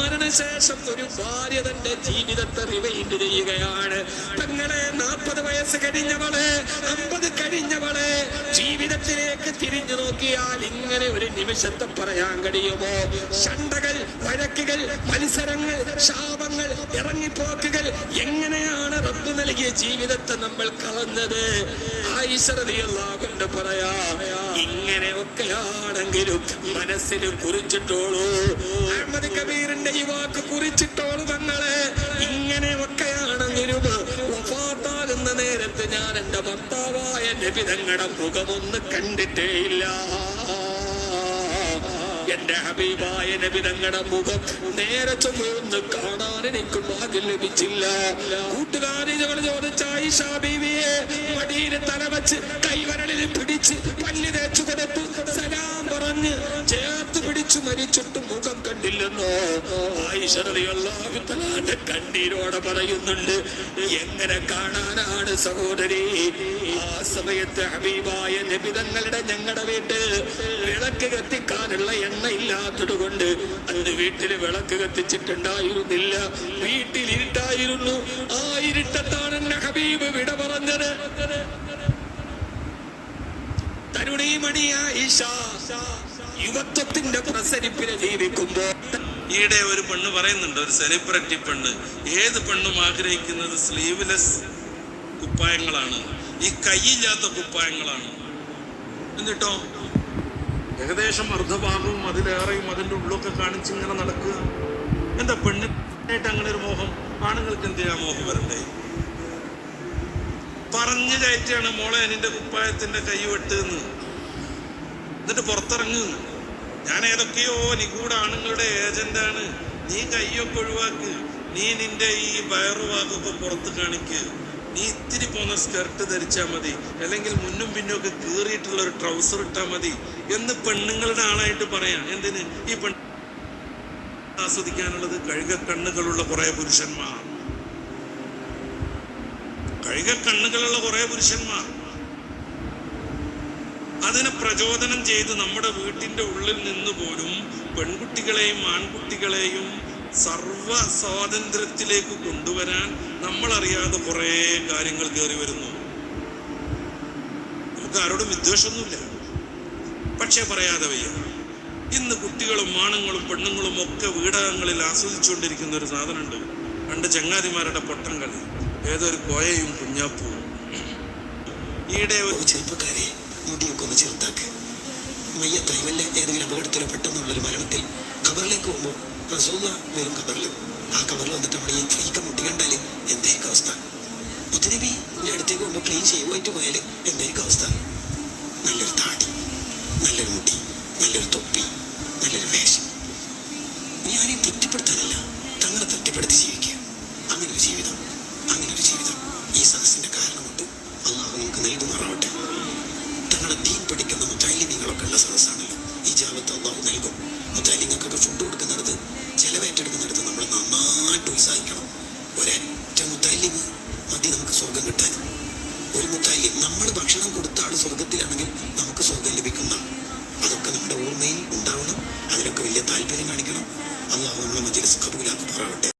തീരുമാനം മരണശേഷം ഒരു ഭാര്യ തന്റെ ജീവിതത്തെ റിവൈൻഡ് ചെയ്യുകയാണ്. തങ്ങളെ നാൽപ്പത് വയസ്സ് കഴിഞ്ഞവളെ അമ്പത് കഴിഞ്ഞവളെ ജീവിതത്തിലേക്ക് തിരിഞ്ഞു നോക്കിയാൽ ഇങ്ങനെ ഒരു നിമിഷത്തെ പറയാൻ കഴിയുമോ? ശണ്ടകൾ വഴക്കുകൾ മത്സരങ്ങൾ ശാപങ്ങൾ ഇറങ്ങിപ്പോക്കുകൾ എങ്ങനെയാണ് റബ്ബ് നൽകിയ ജീവിതത്തെ നമ്മൾ കളഞ്ഞത്? ആയിഷറിയല്ലാകൊണ്ട് പറയാ ഇങ്ങനെയൊക്കെയാണെങ്കിലും മനസ്സിന് കുറിച്ചിട്ടോളൂ അഹമ്മദ് കബീറിന്റെ ഈ വാക്ക് കുറിച്ചിട്ടോളൂ തങ്ങളെ ഇങ്ങനെ ഒക്കെയാണെങ്കിലും വഫാത്താകുന്ന നേരത്ത് ഞാൻ എന്റെ ഭർത്താവായ നബി തങ്ങളുടെ മുഖമൊന്ന് കണ്ടിട്ടേയില്ല. എന്റെ ഹബീബായ നബി തങ്ങളുടെ മുഖം നേരെ ചൊന്ന് കാണാൻ എനിക്ക് ഭാഗ്യം ലഭിച്ചില്ല. കൂട്ടുകാരികൾ ചോദിച്ചായിഷാബീവിയെ ആയിഷ ബീവിയെ മടിയിൽ കൈവരളിൽ പിടിച്ച് പല്ല് തേച്ചു കൊടുത്തു സലാം പറഞ്ഞ് ചേർത്ത് പിടിച്ചു മരിച്ചിട്ട് മുഖം കണ്ടില്ലെന്നോ? ആയിഷ റളിയല്ലാഹു തആല കണ്ണീരോടെ പറയുന്നുണ്ട്. എങ്ങനെ കാണാനാണ് സഹോദരി? ആ സമയത്ത് ഹബീബായ ലഭിതങ്ങളുടെ ഞങ്ങളുടെ വീട്ട് വിളക്ക് കത്തിക്കാനുള്ള എണ്ണ ഇല്ലാത്തത് കൊണ്ട് അന്ന് വീട്ടിൽ വിളക്ക് കത്തിച്ചിട്ടുണ്ടായിരുന്നില്ല. വീട്ടിൽ ഇരുട്ടായിരുന്നു ആ ഇരുട്ടത്താണ് ഹബീബ് വിട പറഞ്ഞത്. ഈശ. യുവത്വത്തിന്റെ പ്രസരിപ്പിനെ ജീവിക്കുമ്പോ ഈയിടെ ഒരു പെണ്ണ് പറയുന്നുണ്ട് ഒരു സെലിബ്രിറ്റി പെണ്ണ്. ഏത് പെണ്ണും ആഗ്രഹിക്കുന്നത് സ്ലീവ്ലെസ് കുപ്പായങ്ങളാണ്. ഈ കൈയില്ലാത്ത കുപ്പായങ്ങളാണ്. എന്നിട്ടോ? ഏകദേശം അർദ്ധഭാഗവും അതിലേറെയും അതിന്റെ ഉള്ളൊക്കെ കാണിച്ച് ഇങ്ങനെ നടക്കുക. എന്താ പെണ്ണിനായിട്ട് അങ്ങനെ ഒരു മോഹം. ആണുങ്ങൾക്ക് എന്തിനാ മോഹം വരണ്ടേ? പറഞ്ഞു കയറ്റിയാണ് മോളെ നിന്റെ കുപ്പായത്തിന്റെ കൈ വെട്ടുന്ന് എന്നിട്ട് പുറത്തിറങ്ങുന്നു. ഞാൻ ഏതൊക്കെയോ നിഗൂഢ ആണുങ്ങളുടെ ഏജന്റാണ്. നീ കൈയൊക്കെ ഒഴിവാക്ക്. നീ നിന്റെ ഈ വയറുവാക്കൊക്കെ പുറത്ത് കാണിക്ക്. നീ ഇത്തിരി പോന്ന സ്കർട്ട് ധരിച്ചാൽ മതി. അല്ലെങ്കിൽ മുന്നും പിന്നും ഒക്കെ കീറിയിട്ടുള്ള ഒരു ട്രൗസർ ഇട്ടാൽ മതി എന്ന് പെണ്ണുങ്ങളുടെ ആളായിട്ട് പറയാം. എന്തിന്? ഈ പെൺ ആസ്വദിക്കാനുള്ളത് കഴുക കണ്ണുകളുള്ള കുറെ പുരുഷന്മാർ. കഴുക കണ്ണുകളുള്ള കുറെ പുരുഷന്മാർ. അതിനെ പ്രചോദനം ചെയ്ത് നമ്മുടെ വീട്ടിന്റെ ഉള്ളിൽ നിന്ന് പോലും പെൺകുട്ടികളെയും ആൺകുട്ടികളെയും സർവ സ്വാതന്ത്ര്യത്തിലേക്ക് കൊണ്ടുവരാൻ നമ്മൾ അറിയാതെ കുറേ കാര്യങ്ങൾ കയറി വരുന്നു. നമുക്ക് ആരോടും വിദ്വേഷമൊന്നുമില്ല. പക്ഷേ പറയാതെ വയ്യ. ഇന്ന് കുട്ടികളും ആണുങ്ങളും പെണ്ണുങ്ങളും ഒക്കെ വീടകങ്ങളിൽ ആസ്വദിച്ചുകൊണ്ടിരിക്കുന്ന ഒരു സാധനമുണ്ട്. രണ്ട് ചങ്ങാതിമാരുടെ പൊട്ടം കളി. ഏതൊരു കോയയും കുഞ്ഞാപ്പൂവും ഈയിടെ ഒരു ചെറുപ്പക്കാരെ മുടിയൊക്കെ ഒന്ന് ചെറുതാക്ക് മയ്യത്തായി വല്ല ഏതെങ്കിലും അപകടത്തിലോ പെട്ടെന്നുള്ളൊരു മരണത്തിൽ കബറിലേക്ക് പോകുമ്പോൾ റസൂല വരും കബറിൽ ആ കബറിൽ വന്നിട്ട് അവിടെ ഈ ഫ്രീക്ക മുട്ടി കണ്ടാൽ എന്തായിരിക്കും അവസ്ഥ? മുത്തനബി അടുത്തേക്ക് പോകുമ്പോൾ ക്ലീൻ ചെയ്യുമായിട്ട് പോയാൽ എന്തായിരിക്കും അവസ്ഥ? നല്ലൊരു താടി നല്ലൊരു മുടി നല്ലൊരു തൊപ്പി നല്ലൊരു വേഷം. ഞാനീ തൃപ്തിപ്പെടുത്താനല്ല തങ്ങളെ തൃപ്തിപ്പെടുത്തി ജീവിക്കുക അങ്ങനെ ഒരു ജീവിതം അങ്ങനെ ജീവിതം ഈ സദസ്സിന്റെ കാരണം കൊണ്ട് അള്ളാഹു നമുക്ക് നൽകുമാറാവട്ടെ. തങ്ങളുടെ ദീൻ പഠിക്കുന്ന മുത്താലിമികളൊക്കെ ഉള്ള സദസ്സാണല്ലോ. ഈ ജാപത്ത് അള്ളാഹു നൽകും. മുത്താലിങ്ങൾക്കൊക്കെ ഫുഡ് കൊടുക്കുന്നിടത്ത് ചെലവേറ്റെടുക്കുന്നിടത്ത് നമ്മൾ നന്നായിട്ട് ഉത്സാഹിക്കണം. ഒരൊറ്റ മുത്താലിമ് മതി നമുക്ക് സ്വർഗം കിട്ടാൻ. ഒരു മുത്താലിം നമ്മൾ ഭക്ഷണം കൊടുത്ത ആൾ സ്വർഗത്തിലാണെങ്കിൽ നമുക്ക് സ്വർഗം ലഭിക്കുന്ന അതൊക്കെ നമ്മുടെ ഓർമ്മയിൽ ഉണ്ടാവണം. അതിനൊക്കെ വലിയ താല്പര്യം കാണിക്കണം. അള്ളാഹു നമ്മളെ മജ്ലിസ് കബൂലാക്കുമാറാവട്ടെ